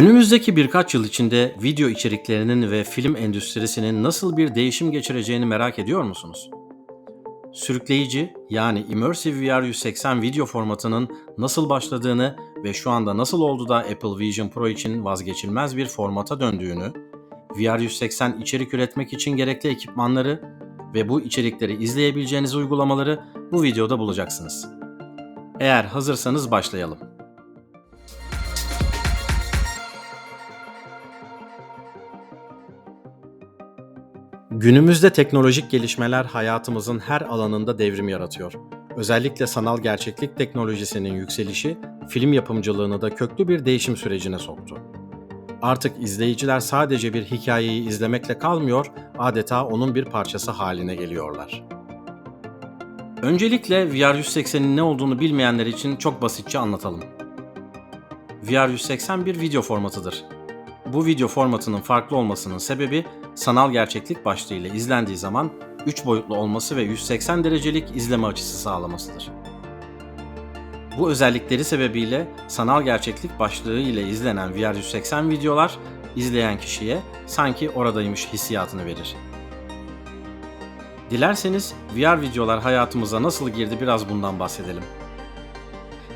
Önümüzdeki birkaç yıl içinde video içeriklerinin ve film endüstrisinin nasıl bir değişim geçireceğini merak ediyor musunuz? Sürükleyici yani Immersive VR 180 video formatının nasıl başladığını ve şu anda nasıl oldu da Apple Vision Pro için vazgeçilmez bir formata döndüğünü, VR 180 içerik üretmek için gerekli ekipmanları ve bu içerikleri izleyebileceğiniz uygulamaları bu videoda bulacaksınız. Eğer hazırsanız başlayalım. Günümüzde teknolojik gelişmeler hayatımızın her alanında devrim yaratıyor. Özellikle sanal gerçeklik teknolojisinin yükselişi film yapımcılığını da köklü bir değişim sürecine soktu. Artık izleyiciler sadece bir hikayeyi izlemekle kalmıyor, adeta onun bir parçası haline geliyorlar. Öncelikle VR 180'in ne olduğunu bilmeyenler için çok basitçe anlatalım. VR 180 bir video formatıdır. Bu video formatının farklı olmasının sebebi sanal gerçeklik başlığıyla izlendiği zaman 3 boyutlu olması ve 180 derecelik izleme açısı sağlamasıdır. Bu özellikleri sebebiyle sanal gerçeklik başlığı ile izlenen VR 180 videolar izleyen kişiye sanki oradaymış hissiyatını verir. Dilerseniz VR videolar hayatımıza nasıl girdi biraz bundan bahsedelim.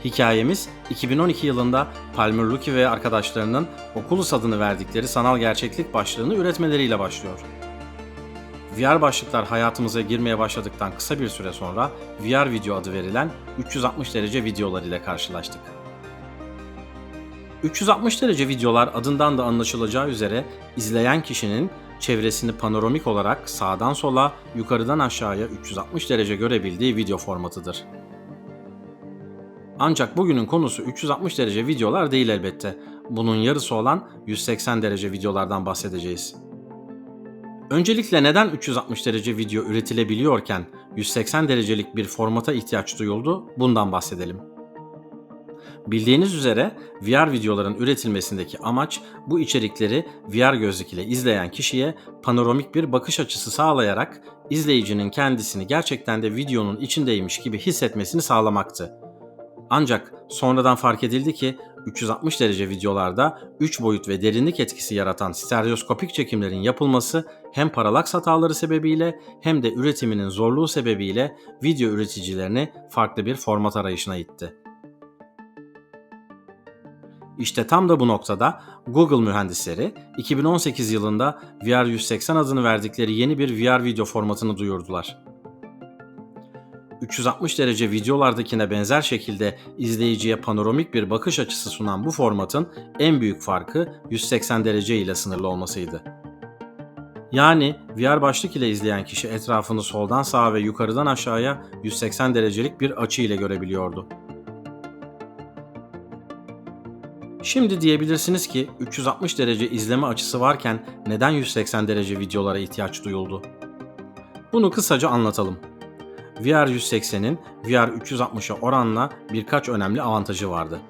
Hikayemiz 2012 yılında Palmer Luckey ve arkadaşlarının Oculus adını verdikleri sanal gerçeklik başlığını üretmeleriyle başlıyor. VR başlıklar hayatımıza girmeye başladıktan kısa bir süre sonra VR video adı verilen 360 derece videolar ile karşılaştık. 360 derece videolar adından da anlaşılacağı üzere izleyen kişinin çevresini panoramik olarak sağdan sola, yukarıdan aşağıya 360 derece görebildiği video formatıdır. Ancak bugünün konusu 360 derece videolar değil elbette. Bunun yarısı olan 180 derece videolardan bahsedeceğiz. Öncelikle neden 360 derece video üretilebiliyorken 180 derecelik bir formata ihtiyaç duyuldu bundan bahsedelim. Bildiğiniz üzere VR videoların üretilmesindeki amaç bu içerikleri VR gözlük ile izleyen kişiye panoramik bir bakış açısı sağlayarak izleyicinin kendisini gerçekten de videonun içindeymiş gibi hissetmesini sağlamaktı. Ancak sonradan fark edildi ki 360 derece videolarda 3 boyut ve derinlik etkisi yaratan stereoskopik çekimlerin yapılması hem paralaks hataları sebebiyle hem de üretiminin zorluğu sebebiyle video üreticilerini farklı bir format arayışına itti. İşte tam da bu noktada Google mühendisleri 2018 yılında VR 180 adını verdikleri yeni bir VR video formatını duyurdular. 360 derece videolardakine benzer şekilde izleyiciye panoramik bir bakış açısı sunan bu formatın en büyük farkı 180 derece ile sınırlı olmasıydı. Yani VR başlık ile izleyen kişi etrafını soldan sağa ve yukarıdan aşağıya 180 derecelik bir açı ile görebiliyordu. Şimdi diyebilirsiniz ki 360 derece izleme açısı varken neden 180 derece videolara ihtiyaç duyuldu? Bunu kısaca anlatalım. VR 180'in VR 360'a oranla birkaç önemli avantajı vardı.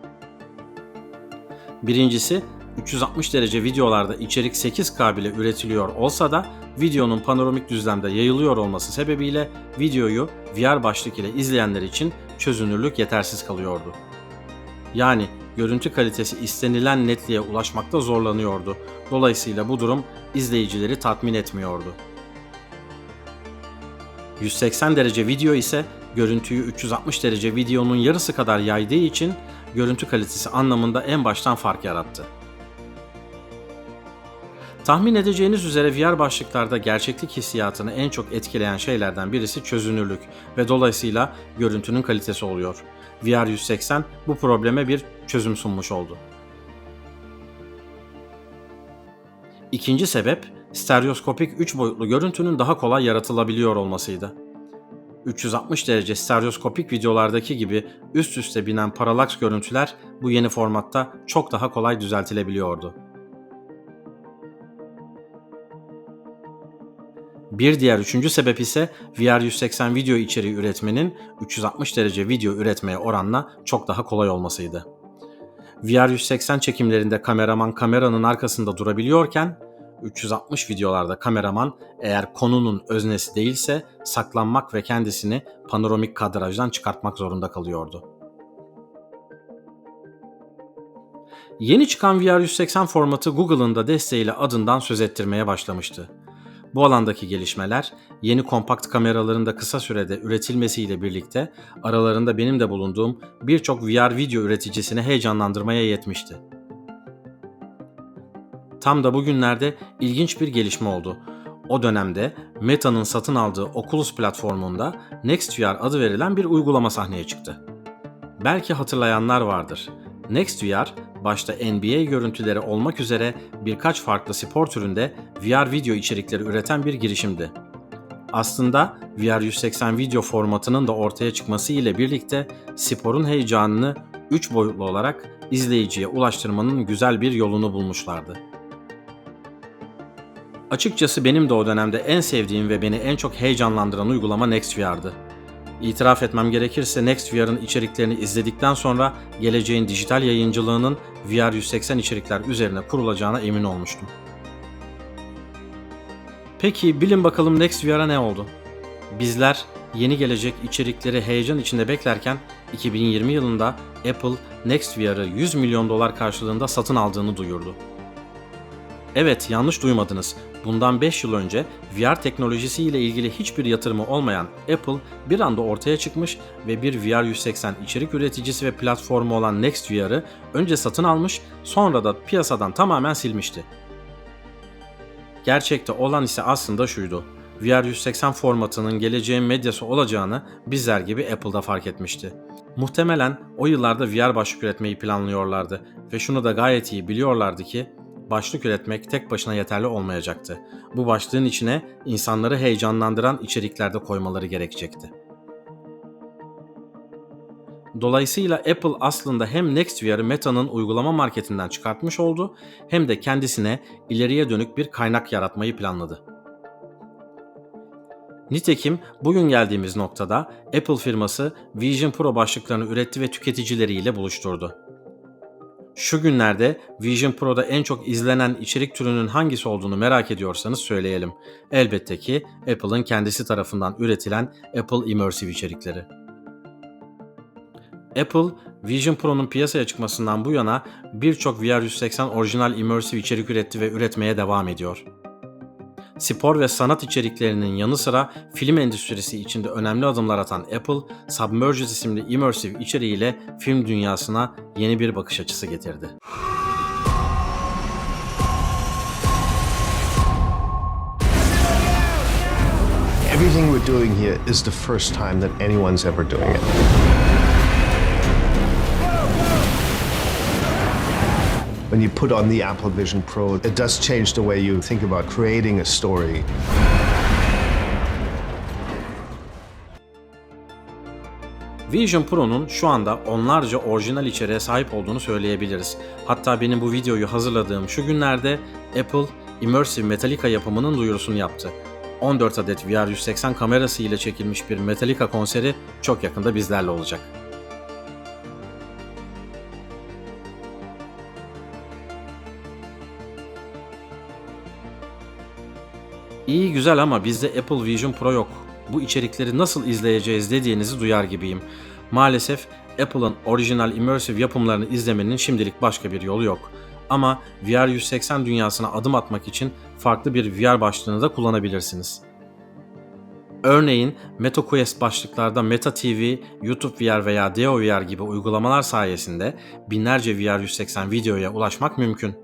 Birincisi 360 derece videolarda içerik 8K bile üretiliyor olsa da videonun panoramik düzlemde yayılıyor olması sebebiyle videoyu VR başlık ile izleyenler için çözünürlük yetersiz kalıyordu. Yani görüntü kalitesi istenilen netliğe ulaşmakta zorlanıyordu. Dolayısıyla bu durum izleyicileri tatmin etmiyordu. 180 derece video ise görüntüyü 360 derece videonun yarısı kadar yaydığı için görüntü kalitesi anlamında en baştan fark yarattı. Tahmin edeceğiniz üzere VR başlıklarda gerçeklik hissiyatını en çok etkileyen şeylerden birisi çözünürlük ve dolayısıyla görüntünün kalitesi oluyor. VR 180 bu probleme bir çözüm sunmuş oldu. İkinci sebep stereoskopik 3 boyutlu görüntünün daha kolay yaratılabiliyor olmasıydı. 360 derece stereoskopik videolardaki gibi üst üste binen paralaks görüntüler bu yeni formatta çok daha kolay düzeltilebiliyordu. Bir diğer üçüncü sebep ise VR 180 video içeriği üretmenin 360 derece video üretmeye oranla çok daha kolay olmasıydı. VR 180 çekimlerinde kameraman kameranın arkasında durabiliyorken 360 videolarda kameraman eğer konunun öznesi değilse saklanmak ve kendisini panoramik kadrajdan çıkartmak zorunda kalıyordu. Yeni çıkan VR 180 formatı Google'ın da desteğiyle adından söz ettirmeye başlamıştı. Bu alandaki gelişmeler yeni kompakt kameraların da kısa sürede üretilmesiyle birlikte aralarında benim de bulunduğum birçok VR video üreticisini heyecanlandırmaya yetmişti. Tam da bugünlerde ilginç bir gelişme oldu. O dönemde Meta'nın satın aldığı Oculus platformunda NextVR adı verilen bir uygulama sahneye çıktı. Belki hatırlayanlar vardır. NextVR başta NBA görüntüleri olmak üzere birkaç farklı spor türünde VR video içerikleri üreten bir girişimdi. Aslında VR 180 video formatının da ortaya çıkması ile birlikte sporun heyecanını 3 boyutlu olarak izleyiciye ulaştırmanın güzel bir yolunu bulmuşlardı. Açıkçası benim de o dönemde en sevdiğim ve beni en çok heyecanlandıran uygulama NextVR'dı. İtiraf etmem gerekirse NextVR'ın içeriklerini izledikten sonra geleceğin dijital yayıncılığının VR 180 içerikler üzerine kurulacağına emin olmuştum. Peki bilin bakalım NextVR'a ne oldu? Bizler yeni gelecek içerikleri heyecan içinde beklerken 2020 yılında Apple NextVR'ı 100 milyon dolar karşılığında satın aldığını duyurdu. Evet yanlış duymadınız. Bundan 5 yıl önce VR teknolojisi ile ilgili hiçbir yatırımı olmayan Apple bir anda ortaya çıkmış ve bir VR 180 içerik üreticisi ve platformu olan NextVR'ı önce satın almış sonra da piyasadan tamamen silmişti. Gerçekte olan ise aslında şuydu. VR 180 formatının geleceğin medyası olacağını bizler gibi Apple'da fark etmişti. Muhtemelen o yıllarda VR başlık üretmeyi planlıyorlardı ve şunu da gayet iyi biliyorlardı ki başlık üretmek tek başına yeterli olmayacaktı. Bu başlığın içine insanları heyecanlandıran içerikler de koymaları gerekecekti. Dolayısıyla Apple aslında hem NextVR'ı Meta'nın uygulama marketinden çıkartmış oldu hem de kendisine ileriye dönük bir kaynak yaratmayı planladı. Nitekim bugün geldiğimiz noktada Apple firması Vision Pro başlıklarını üretti ve tüketicileriyle buluşturdu. Şu günlerde Vision Pro'da en çok izlenen içerik türünün hangisi olduğunu merak ediyorsanız söyleyelim. Elbette ki Apple'ın kendisi tarafından üretilen Apple Immersive içerikleri. Apple, Vision Pro'nun piyasaya çıkmasından bu yana birçok VR 180 orijinal immersive içerik üretti ve üretmeye devam ediyor. Spor ve sanat içeriklerinin yanı sıra film endüstrisi içinde önemli adımlar atan Apple, Submerged isimli immersive içeriğiyle film dünyasına yeni bir bakış açısı getirdi. Everything we're doing here is the first time that anyone's ever doing it. When you put on the Apple Vision Pro, it does change the way you think about creating a story. Vision Pro'nun şu anda onlarca orijinal içeriğe sahip olduğunu söyleyebiliriz. Hatta benim bu videoyu hazırladığım şu günlerde Apple Immersive Metallica yapımının duyurusunu yaptı. 14 adet VR 180 kamerası ile çekilmiş bir Metallica konseri çok yakında bizlerle olacak. İyi güzel ama bizde Apple Vision Pro yok. Bu içerikleri nasıl izleyeceğiz dediğinizi duyar gibiyim. Maalesef Apple'ın orijinal immersive yapımlarını izlemenin şimdilik başka bir yolu yok. Ama VR 180 dünyasına adım atmak için farklı bir VR başlığını da kullanabilirsiniz. Örneğin MetaQuest başlıklarda Meta TV, YouTube VR veya Deo VR gibi uygulamalar sayesinde binlerce VR 180 videoya ulaşmak mümkün.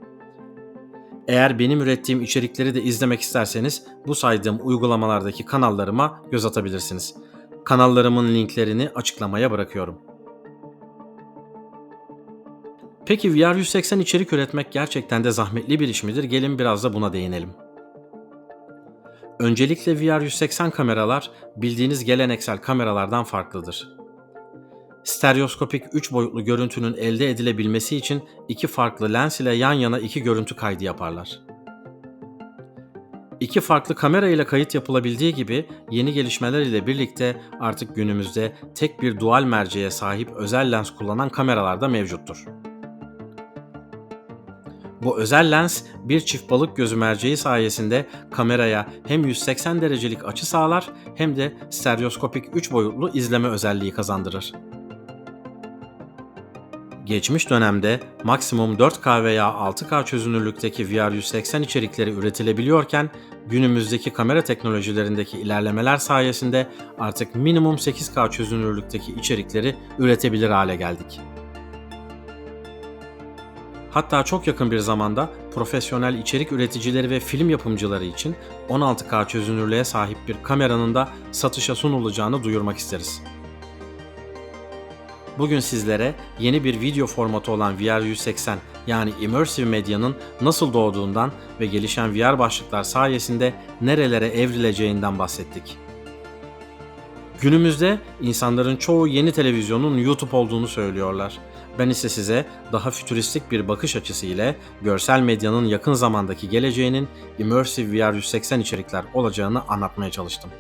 Eğer benim ürettiğim içerikleri de izlemek isterseniz bu saydığım uygulamalardaki kanallarıma göz atabilirsiniz. Kanallarımın linklerini açıklamaya bırakıyorum. Peki VR 180 içerik üretmek gerçekten de zahmetli bir iş midir? Gelin biraz da buna değinelim. Öncelikle VR 180 kameralar bildiğiniz geleneksel kameralardan farklıdır. Stereoskopik 3 boyutlu görüntünün elde edilebilmesi için iki farklı lens ile yan yana iki görüntü kaydı yaparlar. İki farklı kamera ile kayıt yapılabildiği gibi yeni gelişmeler ile birlikte artık günümüzde tek bir dual merceğe sahip özel lens kullanan kameralar da mevcuttur. Bu özel lens bir çift balık gözü merceği sayesinde kameraya hem 180 derecelik açı sağlar hem de stereoskopik 3 boyutlu izleme özelliği kazandırır. Geçmiş dönemde maksimum 4K veya 6K çözünürlükteki VR 180 içerikleri üretilebiliyorken günümüzdeki kamera teknolojilerindeki ilerlemeler sayesinde artık minimum 8K çözünürlükteki içerikleri üretebilir hale geldik. Hatta çok yakın bir zamanda profesyonel içerik üreticileri ve film yapımcıları için 16K çözünürlüğe sahip bir kameranın da satışa sunulacağını duyurmak isteriz. Bugün sizlere yeni bir video formatı olan VR 180 yani Immersive Media'nın nasıl doğduğundan ve gelişen VR başlıklar sayesinde nerelere evrileceğinden bahsettik. Günümüzde insanların çoğu yeni televizyonun YouTube olduğunu söylüyorlar. Ben ise size daha fütüristik bir bakış açısı ile görsel medyanın yakın zamandaki geleceğinin Immersive VR 180 içerikler olacağını anlatmaya çalıştım.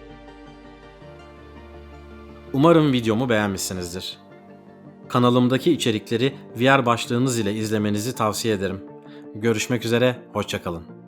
Umarım videomu beğenmişsinizdir. Kanalımdaki içerikleri VR başlığınız ile izlemenizi tavsiye ederim. Görüşmek üzere, hoşçakalın.